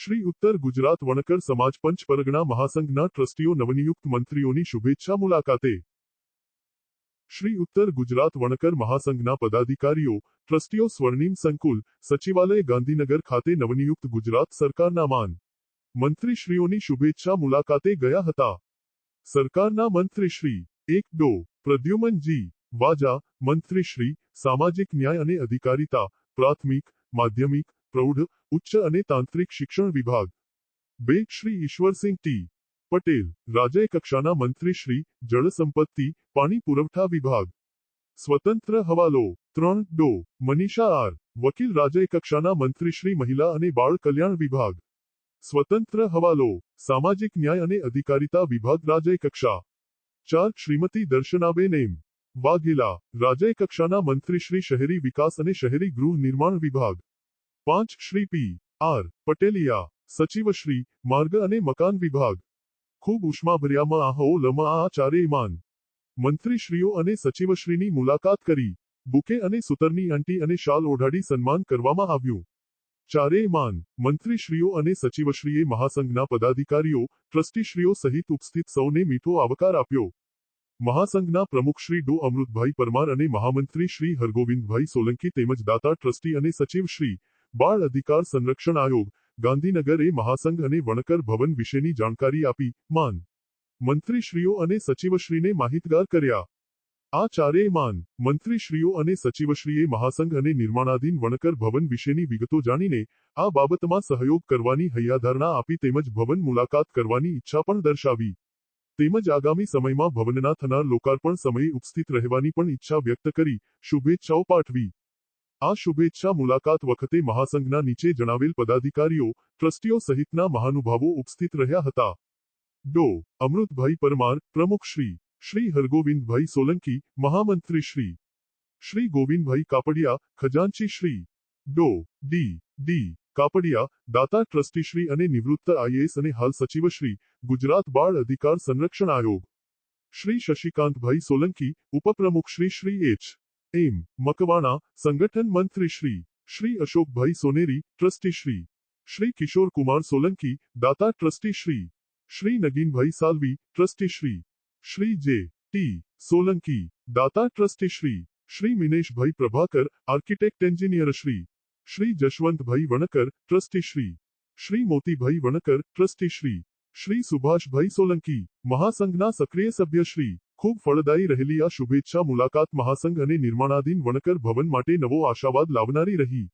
શ્રી ઉત્તર ગુજરાત વણકર સમાજ પંચ પરગણા મહાસંઘના ટ્રસ્ટીઓ નવનિયુક્ત મંત્રીઓની શુભેચ્છા મુલાકાતે. શ્રી ઉત્તર ગુજરાત વણકર મહાસંઘના પદાધિકારીઓ, ટ્રસ્ટીઓ સ્વર્ણિમ સંકુલ, સચિવાલય ગાંધીનગર ખાતે નવનિયુક્ત ગુજરાત સરકારના માન. મંત્રીશ્રીઓની શુભેચ્છા મુલાકાતે ગયા હતા. સરકારના મંત્રીશ્રી એક ડો પ્રદ્યુમનજી વાજા મંત્રીશ્રી સામાજિક ન્યાય અને અધિકારિતા, પ્રાથમિક, માધ્યમિક પ્રૌઢ, ઉચ્ચ અને તાંત્રિક શિક્ષણ વિભાગ. બે, શ્રી ઈશ્વરસિંહ ટી. પટેલ રાજ્ય કક્ષાના મંત્રી શ્રી, જળ સંપત્તિ, પાણી પુરવઠા વિભાગ. સ્વતંત્ર હવાલો, ત્રણ, ડો. મનીષા આર, વકીલ રાજ્ય કક્ષાના મંત્રી શ્રી, મહિલા અને બાળ કલ્યાણ વિભાગ. સ્વતંત્ર હવાલો, સામાજિક ન્યાય અને અધિકારિતા વિભાગ રાજ્ય કક્ષા ચાર, શ્રીમતી દર્શનાબેન એમ. વાઘેલા રાજ્ય કક્ષાના મંત્રી શ્રી, શહેરી વિકાસ અને શહેરી ગૃહ નિર્માણ વિભાગ. પાંચ શ્રી પી. આર. પટેલિયા, સચિવ શ્રી, માર્ગ અને મકાન વિભાગ. ખૂબ ઉષ્માભર્યામાં આહો લમાં આ ચારેય માન. મંત્રીશ્રીઓ અને સચિવશ્રીની મુલાકાત કરી. બુકે અને સુતરની અંટી અને શાલ ઓઢાડી સન્માન કરવામાં આવ્યું. ચારેય માન, મંત્રીશ્રીઓ અને સચિવશ્રીએ મહાસંઘના પદાધિકારીઓ, ટ્રસ્ટીશ્રીઓ સહિત ઉપસ્થિત સૌને મીઠો આવકાર આપ્યો. મહાસંઘના પ્રમુખ શ્રી ડો. અમૃતભાઈ પરમાર અને મહામંત્રી શ્રી હરગોવિંદભાઈ સોલંકી તેમજ દાતા ટ્રસ્ટી અને સચિવ શ્રી બાળ અધિકાર સંરક્ષણ આયોગ, ગાંધીનગરે મહાસંઘ અને વણકર ભવન વિશેની જાણકારી આપી, માન. મંત્રીશ્રીઓ અને સચિવશ્રીને માહિતગાર કર્યા. આ ચારેય માન, મંત્રીશ્રીઓ અને સચિવશ્રીએ મહાસંઘ અને નિર્માણાધીન વણકર ભવન વિશેની વિગતો જાણીને, આ બાબતમાં સહયોગ કરવાની હૈયાધારણા આપી તેમજ ભવન મુલાકાત કરવાની ઈચ્છા પણ દર્શાવી. તેમજ આગામી સમયમાં ભવનના થનાર લોકાર્પણ સમયે ઉપસ્થિત રહેવાની પણ ઈચ્છા વ્યક્ત કરી, શુભેચ્છાઓ પાઠવી. આ શુભેચ્છા મુલાકાત વખતે મહાસંઘના નીચે જણાવેલ પદાધિકારીઓ, ટ્રસ્ટીઓ સહિતના મહાનુભાવો ઉપસ્થિત રહ્યા હતા. ડો. અમૃતભાઈ પરમાર, પ્રમુખ શ્રી. શ્રી હરગોવિંદભાઈ સોલંકી, મહામંત્રી શ્રી. શ્રી ગોવિંદભાઈ કાપડિયા, ખજાનચી શ્રી. ડો. ડી. ડી. કાપડિયા, દાતા ટ્રસ્ટીશ્રી અને નિવૃત્ત આઈએએસ અને હાલ સચિવશ્રી ગુજરાત બાળ અધિકાર સંરક્ષણ આયોગ. શ્રી શશિકાંતભાઈ સોલંકી, ઉપપ્રમુખ શ્રી શ્રી એચ. એમ મકવાણા સંગઠન મંત્રી શ્રી શ્રી અશોકભાઈ સોનેરી ટ્રસ્ટી શ્રી શ્રી કિશોર કુમાર સોલંકી દાતા trustee Shri Shri Naginbhai Salvi trustee Shri Shri J T Solanki દાતા trustee Shri Shri Mineshbhai Prabhakar architect engineer Shri Shri Jashvantbhai Vankar trustee Shri Shri Motibhai Vankar trustee Shri Shri Subhashbhai Solanki મહાસંઘના સક્રિય સભ્ય શ્રી ખૂબ ફળદાયી રહેલી આ શુભેચ્છા મુલાકાત મહાસંઘ અને નિર્માણાધીન વણકર ભવન માટે નવો આશાવાદ લાવનારી રહી.